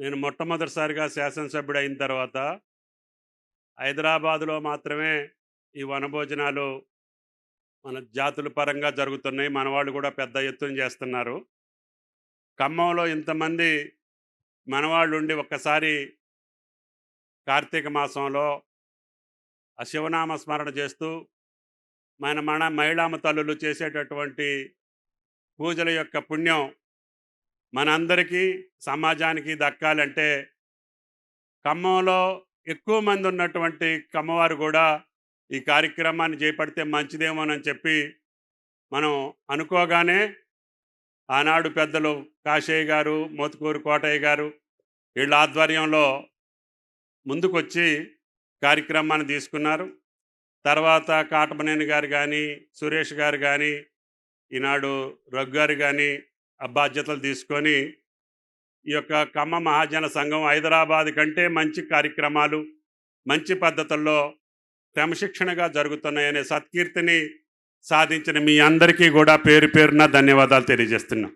నేను మొట్టమొదటిసారిగా శాసనసభ్యుడు అయిన తర్వాత హైదరాబాదులో మాత్రమే ఈ వనభోజనాలు మన జాతుల పరంగా జరుగుతున్నాయి. మన వాళ్ళు కూడా పెద్ద ఎత్తున చేస్తున్నారు. ఖమ్మంలో ఇంతమంది మనవాళ్ళు ఉండి ఒక్కసారి కార్తీక మాసంలో ఆ శివనామ స్మరణ చేస్తూ మన మన మహిళామ తల్లులు చేసేటటువంటి పూజల యొక్క పుణ్యం మనందరికీ సమాజానికి దక్కాలంటే ఖమ్మంలో ఎక్కువ మంది ఉన్నటువంటి కమ్మవారు కూడా ఈ కార్యక్రమాన్ని చేపడితే మంచిదేమోనని చెప్పి మనం అనుకోగానే ఆనాడు పెద్దలు కాశయ్య గారు మోతుకూరు కోటయ్య గారు వీళ్ళ ఆధ్వర్యంలో ముందుకొచ్చి కార్యక్రమాన్ని తీసుకున్నారు. తర్వాత కాటమనేని గారు కానీ సురేష్ గారు కానీ ఈనాడు రఘు గారు కానీ బాధ్యతలు తీసుకొని ఈ యొక్క కమ్మ మహాజన సంఘం హైదరాబాద్ కంటే మంచి కార్యక్రమాలు మంచి పద్ధతుల్లో క్రమశిక్షణగా జరుగుతున్నాయనే సత్కీర్తిని సాధించిన మీ అందరికీ కూడా పేరు పేరున ధన్యవాదాలు తెలియజేస్తున్నాం.